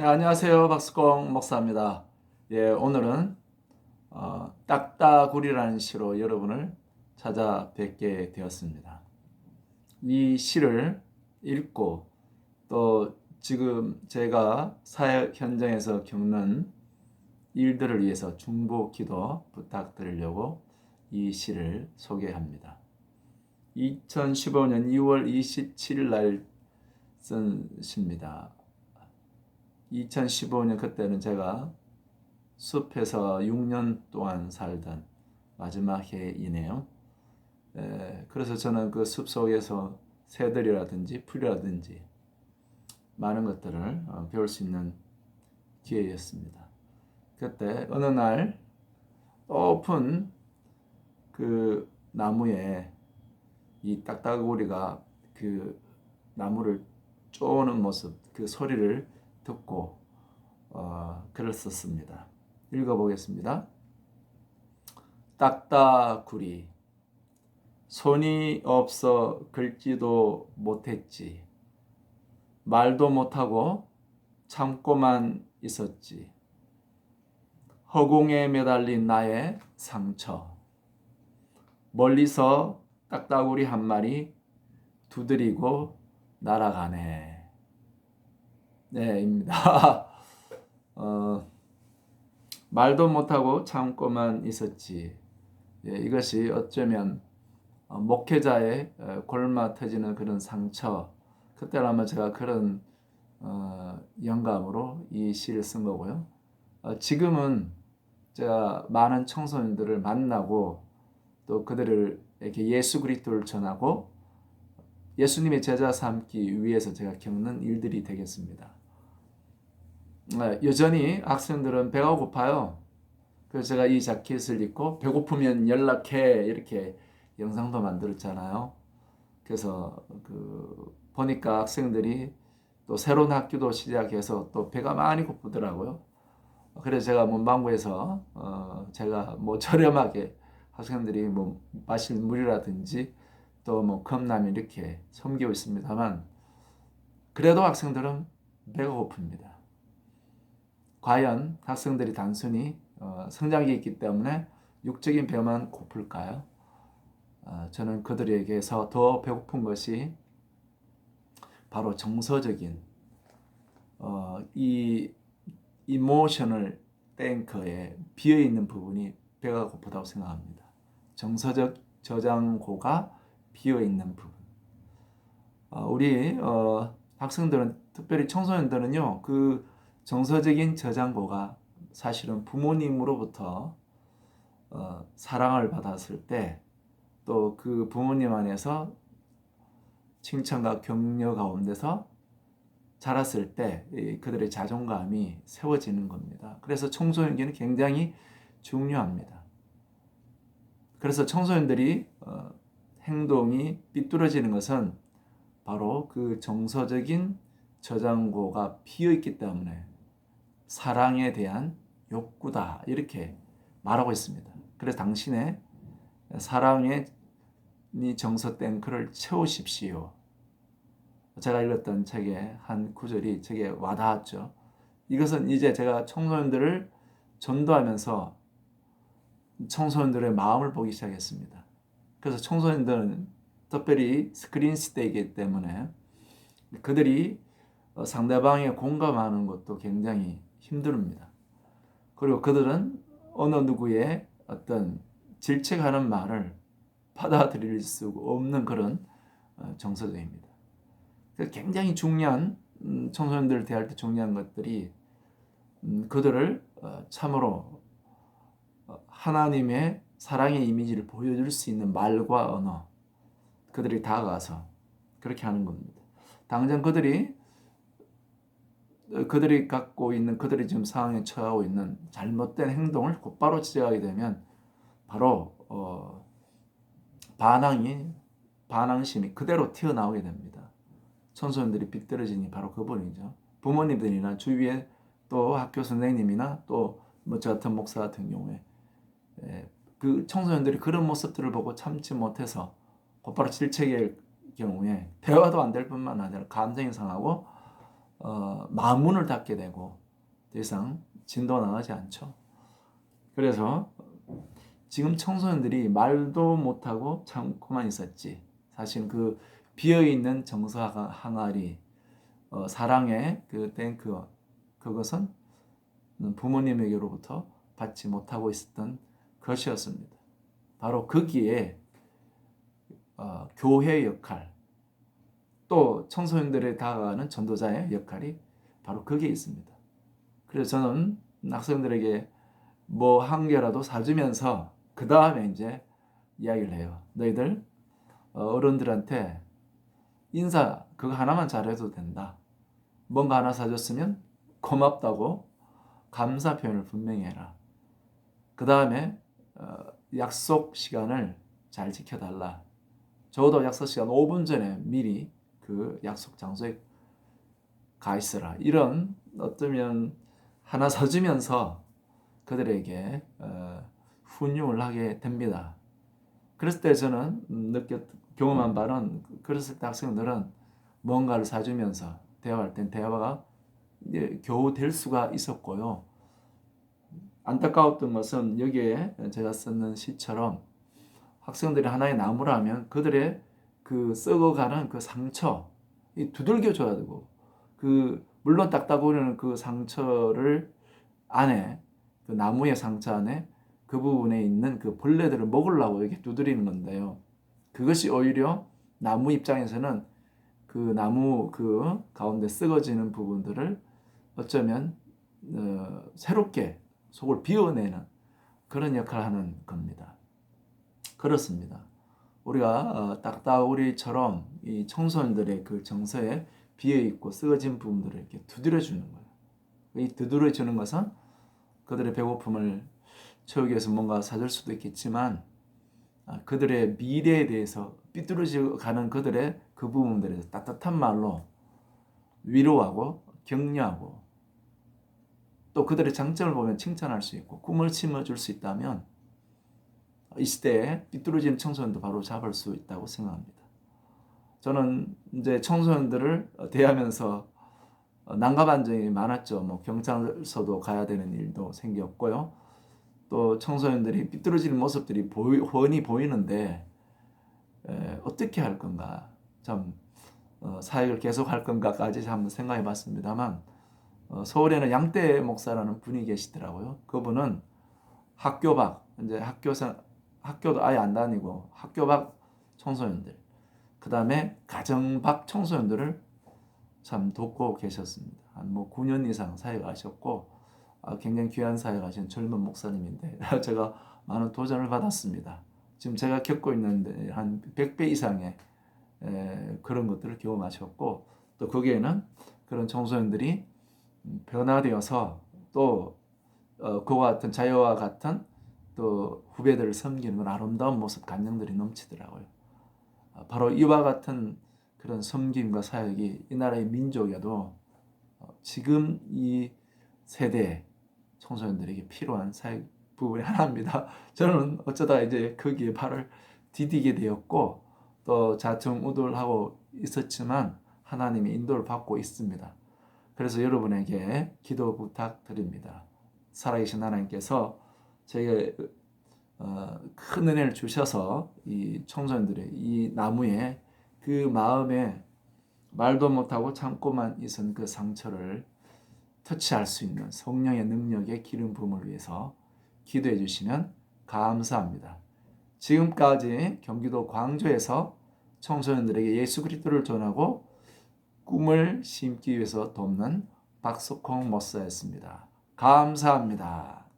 네, 안녕하세요. 박수공 목사입니다. 예, 오늘은 어, 딱따구리라는 시로 여러분을 찾아뵙게 되었습니다. 이 시를 읽고 또 지금 제가 사회 현장에서 겪는 일들을 위해서 중보 기도 부탁드리려고 이 시를 소개합니다. 2015년 2월 27일 날 쓴 시입니다. 2015년 그때는 제가 숲에서 6년 동안 살던 마지막 해이네요. 에, 그래서 저는 그 숲 속에서 새들이라든지 풀이라든지 많은 것들을 어, 배울 수 있는 기회였습니다. 그때 어느 날 높은 그 나무에 이 딱따구리가 그 나무를 쪼는 모습, 그 소리를 듣고 어, 글을 썼습니다. 읽어보겠습니다. 딱따구리 손이 없어 긁지도 못했지 말도 못하고 참고만 있었지 허공에 매달린 나의 상처 멀리서 딱따구리 한 마리 두드리고 날아가네. 네입니다. 어, 말도 못하고 참고만 있었지. 예, 이것이 어쩌면 어, 목회자의 어, 골마 터지는 그런 상처. 그때라면 제가 그런 어, 영감으로 이 시를 쓴 거고요. 어, 지금은 제가 많은 청소년들을 만나고 또 그들을 이렇게 예수 그리스도를 전하고 예수님의 제자 삼기 위해서 제가 겪는 일들이 되겠습니다. 네, 여전히 학생들은 배가 고파요. 그래서 제가 이 자켓을 입고 배고프면 연락해 이렇게 영상도 만들었잖아요. 그래서 그 보니까 학생들이 또 새로운 학교도 시작해서 또 배가 많이 고프더라고요. 그래서 제가 문방구에서 어 제가 뭐 저렴하게 학생들이 뭐 마실 물이라든지 또 뭐 컵라면 이렇게 섬기고 있습니다만 그래도 학생들은 배가 고픕니다. 과연 학생들이 단순히 어, 성장이 있기 때문에 육적인 배만 고플까요? 어, 저는 그들에게서 더 배고픈 것이 바로 정서적인 어, 이 이모셔널 탱커에 비어 있는 부분이 배가 고프다고 생각합니다. 정서적 저장고가 비어 있는 부분. 어, 우리 어, 학생들은 특별히 청소년들은요 그 정서적인 저장고가 사실은 부모님으로부터 어, 사랑을 받았을 때 또 그 부모님 안에서 칭찬과 격려 가운데서 자랐을 때 그들의 자존감이 세워지는 겁니다. 그래서 청소년기는 굉장히 중요합니다. 그래서 청소년들이 어, 행동이 삐뚤어지는 것은 바로 그 정서적인 저장고가 비어 있기 때문에 사랑에 대한 욕구다 이렇게 말하고 있습니다. 그래서 당신의 사랑의 정서 탱크를 채우십시오. 제가 읽었던 책의 한 구절이 제게 와닿았죠. 이것은 이제 제가 청소년들을 전도하면서 청소년들의 마음을 보기 시작했습니다. 그래서 청소년들은 특별히 스크린 시대이기 때문에 그들이 상대방에 공감하는 것도 굉장히 힘듭니다. 그리고 그들은 어느 누구의 어떤 질책하는 말을 받아들일 수 없는 그런 어, 정서적입니다. 굉장히 중요한 음, 청소년들을 대할 때 중요한 것들이 음, 그들을 어, 참으로 어, 하나님의 사랑의 이미지를 보여줄 수 있는 말과 언어 그들이 다가가서 그렇게 하는 겁니다. 당장 그들이 그들이 갖고 있는 그들이 지금 상황에 처하고 있는 잘못된 행동을 곧바로 지적하게 되면 바로 어, 반항이 반항심이 그대로 튀어나오게 됩니다. 청소년들이 빗들어지니 바로 그분이죠. 부모님들이나 주위에 또 학교 선생님이나 또뭐저 같은 목사 같은 경우에 예, 그 청소년들이 그런 모습들을 보고 참지 못해서 곧바로 질책의 경우에 대화도 안 될 뿐만 아니라 감정이 상하고 어, 마문을 닫게 되고 더 이상 진도 나가지 않죠. 그래서 지금 청소년들이 말도 못하고 참고만 있었지. 사실 그 비어 있는 정서 항아리, 어, 사랑의 그 탱크 그것은 부모님에게로부터 받지 못하고 있었던 것이었습니다. 바로 거기에 어, 교회의 역할, 또 청소년들에 다가가는 전도자의 역할이 바로 거기에 있습니다. 그래서 저는 학생들에게 뭐 한 개라도 사주면서 그 다음에 이제 이야기를 해요. 너희들 어, 어른들한테 인사 그거 하나만 잘해도 된다. 뭔가 하나 사줬으면 고맙다고 감사 표현을 분명히 해라. 그 다음에 어, 약속 시간을 잘 지켜달라. 적어도 약속 시간 5분 전에 미리 그 약속 장소에 가 있어라. 이런 어쩌면 하나 사주면서 그들에게 어, 훈육을 하게 됩니다. 그랬을 때 저는 느꼈 경험한 바는 그랬을 때 학생들은 뭔가를 사주면서 대화할 땐 대화가 겨우 될 수가 있었고요. 안타까웠던 것은 여기에 제가 썼는 시처럼 학생들이 하나의 나무라면 그들의 그 썩어가는 그 상처 이 두들겨 줘야 되고 그 물론 딱따구리는 그 상처를 안에 그 나무의 상처 안에 그 부분에 있는 그 벌레들을 먹으려고 이렇게 두드리는 건데요. 그것이 오히려 나무 입장에서는 그 나무 그 가운데 썩어지는 부분들을 어쩌면 어, 새롭게 속을 비워내는 그런 역할을 하는 겁니다. 그렇습니다. 우리가 어, 딱따구리처럼 이 청소년들의 그 정서에 비어 있고 쓰러진 부분들을 이렇게 두드려 주는 거예요. 이 두드려 주는 것은 그들의 배고픔을 채우기 위해서 뭔가 사줄 수도 있겠지만 아, 그들의 미래에 대해서 삐뚤어져 가는 그들의 그 부분들에서 따뜻한 말로 위로하고 격려하고 또 그들의 장점을 보면 칭찬할 수 있고 꿈을 심어줄 수 있다면 이 시대에 삐뚤어진 청소년도 바로 잡을 수 있다고 생각합니다. 저는 이제 청소년들을 대하면서 난감한 점이 많았죠. 뭐 경찰서도 가야 되는 일도 생겼고요. 또 청소년들이 삐뚤어지는 모습들이 보이, 훤히 보이는데 에, 어떻게 할 건가 참 어, 사역을 계속 할 건가까지 한번 생각해 봤습니다만 어, 서울에는 양대 목사라는 분이 계시더라고요. 그분은 학교 밖 이제 학교 생 학교도 아예 안 다니고 학교 밖 청소년들, 그 다음에 가정 밖 청소년들을 참 돕고 계셨습니다. 한 뭐 9년 이상 사역 하셨고 아, 굉장히 귀한 사역 하신 젊은 목사님인데 제가 많은 도전을 받았습니다. 지금 제가 겪고 있는 한 100배 이상의 에, 그런 것들을 경험하셨고 또 거기에는 그런 청소년들이 변화되어서 또 어, 그와 같은 자유와 같은 또 후배들을 섬기는 아름다운 모습 감정들이 넘치더라고요. 아, 바로 이와 같은 그런 섬김과 사역이 이 나라의 민족에도 어, 지금 이 세대 청소년들에게 필요한 사역 부분이 하나입니다. 저는 어쩌다 이제 거기에 발을 디디게 되었고 또 자충우돌하고 있었지만 하나님의 인도를 받고 있습니다. 그래서 여러분에게 기도 부탁드립니다. 살아계신 하나님께서 저에게 어, 큰 은혜를 주셔서 이 청소년들의 이 나무에 그 마음에 말도 못하고 참고만 있은 그 상처를 터치할 수 있는 성령의 능력의 기름 부음을 위해서 기도해 주시면 감사합니다. 지금까지 경기도 광주에서 청소년들에게 예수 그리스도를 전하고 꿈을 심기 위해서 돕는 박석홍 목사였습니다. 감사합니다.